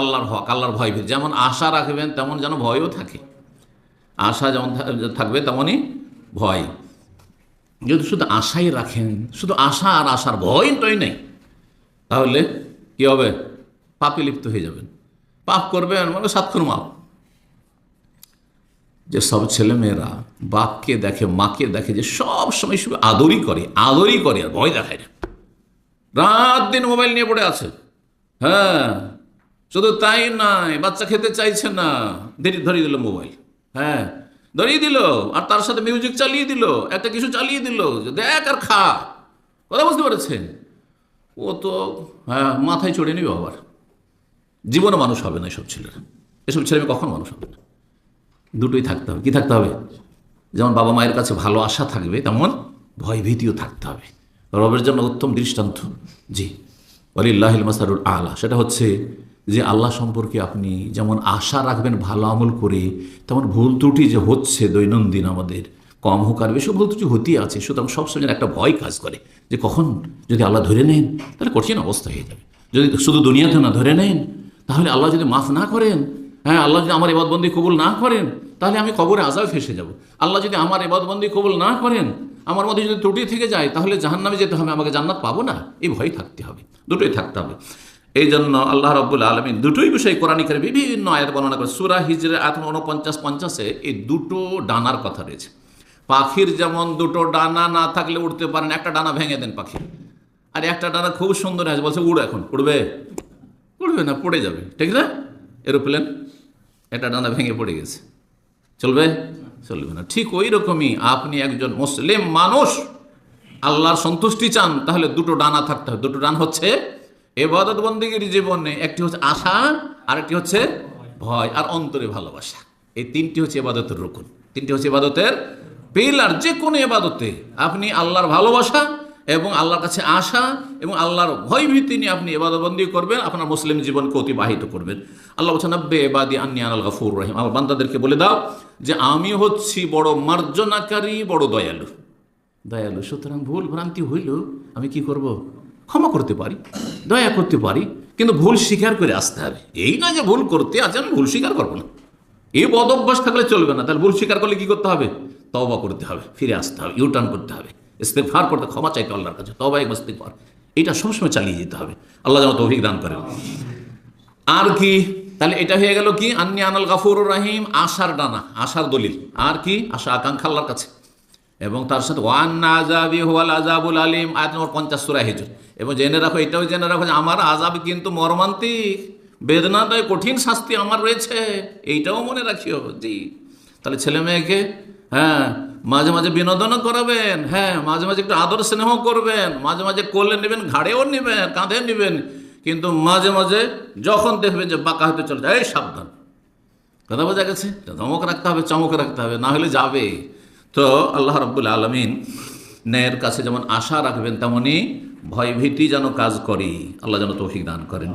আল্লাহর হক, আল্লাহর ভয় ভীতি যেমন আশা রাখবেন, তেমন যেন ভয়ও থাকে। আশা যেমন থাকবে, তেমনই ভয়। যদি শুধু আশাই রাখেন, শুধু আশা আর আশার ভয় টয় নেই, তাহলে কি হবে? পাপে লিপ্ত হয়ে যাবেন। পাপ করবেন মানে সাতক্ষণ মাপ। যে সব ছেলেমেয়েরা বাপকে দেখে, মাকে দেখে যে সব সময় শুধু আদরই করে আদরই করে আর ভয় দেখায় না। রাত দিন মোবাইল নিয়ে পড়ে আছে। হ্যাঁ শুধু তাই নয়, বাচ্চা খেতে চাইছে না। দেরি ধরিয়ে দিল মোবাইল। হ্যাঁ ধরিয়ে দিল আর তার সাথে মিউজিক চালিয়ে দিল, একটা কিছু চালিয়ে দিল দেখ আর খা। কথা বুঝতে পেরেছেন? ও তো হ্যাঁ মাথায় চড়ে নিবে আবার। জীবনে মানুষ হবে না এসব ছেলেরা। এসব ছেলে কখন মানুষ হবে না? দুটোই থাকতে হবে। কি থাকতে হবে? যেমন বাবা মায়ের কাছে ভালো আশা থাকবে, তেমন ভয় ভীতিও থাকতে হবে। রবের জন্য উত্তম দৃষ্টান্ত। জি। অলিল্লাহিল মাসারুল আলা। সেটা হচ্ছে যে আল্লাহ সম্পর্কে আপনি যেমন আশা রাখবেন, ভালো আমল করে, তেমন ভুল ত্রুটি যে হচ্ছে দৈনন্দিন আমাদের, কম হোক আর বেশি ভুল ত্রুটি হতেই আছে। সুতরাং সবসময় যেন একটা ভয় কাজ করে যে কখন যদি আল্লাহ ধরে নেন, তাহলে কঠিন অবস্থা হয়ে যাবে। যদি শুধু দুনিয়াতে না ধরে নেন, তাহলে আল্লাহ যদি মাফ না করেন হ্যাঁ আল্লাহ যদি আমার এবাদবন্দি কবুল না করেন, তাহলে আমি কবরে আজাবে ফেসে যাব। আল্লাহ যদি আমার এবাদবন্দি কবুল না করেন, আমার মধ্যে যদি ত্রুটি থেকে যায়, তাহলে জাহান্নামে যেতে হবে, আমাকে জান্নাত পাবো না? এই ভয় থাকতে হবে। দুটোই থাকতে হবে। এই জন্য আল্লাহ রব্বুল আলমিন দুটোই বিষয় কোরআনিকের বিভিন্ন আয়াত বর্ণনা করে সুরা হিজরে আয়াত উনপঞ্চাশ, পঞ্চাশে এই দুটো ডানার কথা রয়েছে। পাখির যেমন দুটো ডানা না থাকলে উঠতে পারেন, একটা ডানা ভেঙে দেন পাখির আর একটা ডানা খুব সুন্দর আছে, বলছে উড় এখন, উড়বে। উড়বে না, পড়ে যাবে, ঠিক না? এরোপ্লেন, একটা ডানা ভেঙে পড়ে গেছে। চলবে? চলবে না। ঠিক ওই রকমই আপনি একজন মুসলিম মানুষ, আল্লাহর সন্তুষ্টি চান, তাহলে দুটো ডানা থাকতে হবে। দুটো ডান হচ্ছে এবাদত বন্দীগীর জীবনে একটি হচ্ছে আশা আর একটি হচ্ছে ভয় আর অন্তরে ভালোবাসা। এই তিনটি হচ্ছে এবাদতের রুকুন। তিনটি হচ্ছে এবাদতের পিলার যে কোনো এবাদতে আপনি আল্লাহর ভালোবাসা এবং আল্লাহর কাছে আশা এবং আল্লাহর ভয় ভীতি নিয়ে আপনি এবাদতবন্দি করবেন, আপনার মুসলিম জীবনকে অতিবাহিত করবেন। আল্লাহ বলছেন, নব্বে এবাদি আন্নি আনাল গফুর রহিম। আমার বান্দাদেরকে বলে দাও যে, আমি হচ্ছি বড় মার্জনাকারী, বড় দয়ালু। দয়ালু, সুতরাং ভুল ভ্রান্তি হইল, আমি কি করব? ক্ষমা করতে পারি, দয়া করতে পারি, কিন্তু ভুল স্বীকার করে আসতে হবে। এই না যে ভুল করতে আছে আমি ভুল স্বীকার করব না। এই বদ অভ্যাস থাকলে চলবে না, তাহলে ভুল স্বীকার করলে কি করতে হবে? তবা করতে হবে, ফিরে আসতে হবে ইউটার্ন করতে হবে। ইস্তেফার করতে ক্ষমা চাইতে আল্লাহর কাছে তবা এক ইস্তেফার এটা সবসময় চালিয়ে যেতে হবে। আল্লাহ যেন তৌফিক দান করেন। আর কি? তাহলে এটা হয়ে গেল কি? আন্নি আনাল গাফুর রাহিম, আশার ডানা, আশার দলিল। আর কি? আশা, আকাঙ্ক্ষা আল্লাহর কাছে। এবং তার সাথে, ওয়ান আজাবি হোয়াল আজাবুল আলিম, আয়াত নম্বর পঞ্চাশ, সুরা হেজুর। এবং জেনে রাখো, এটাও জেনে রাখো যে আমার আজাব কিন্তু মর্মান্তিক। বেদনাটায় কঠিন শাস্তি আমার রয়েছে। এইটাও মনে রাখিও, জি। তাহলে ছেলে মেয়েকে হ্যাঁ মাঝে মাঝে বিনোদনও করাবেন হ্যাঁ মাঝে মাঝে একটু আদর স্নেহ করবেন, মাঝে মাঝে কোলে নেবেন, ঘাড়েও নেবেন, কাঁধে নেবেন, কিন্তু মাঝে মাঝে যখন দেখবেন যে বাঁকা হতে চলে যায় সাবধান। কথা বোঝা গেছে? ধমক রাখতে হবে, চমক রাখতে হবে, না হলে যাবে। তো আল্লাহ রব্বুল আলমিন, ন্যায়ের কাছে যেমন আশা রাখবেন তেমনই ভয়ভীতি যেন কাজ করি আল্লাহ যেন তৌফিক দান করেন।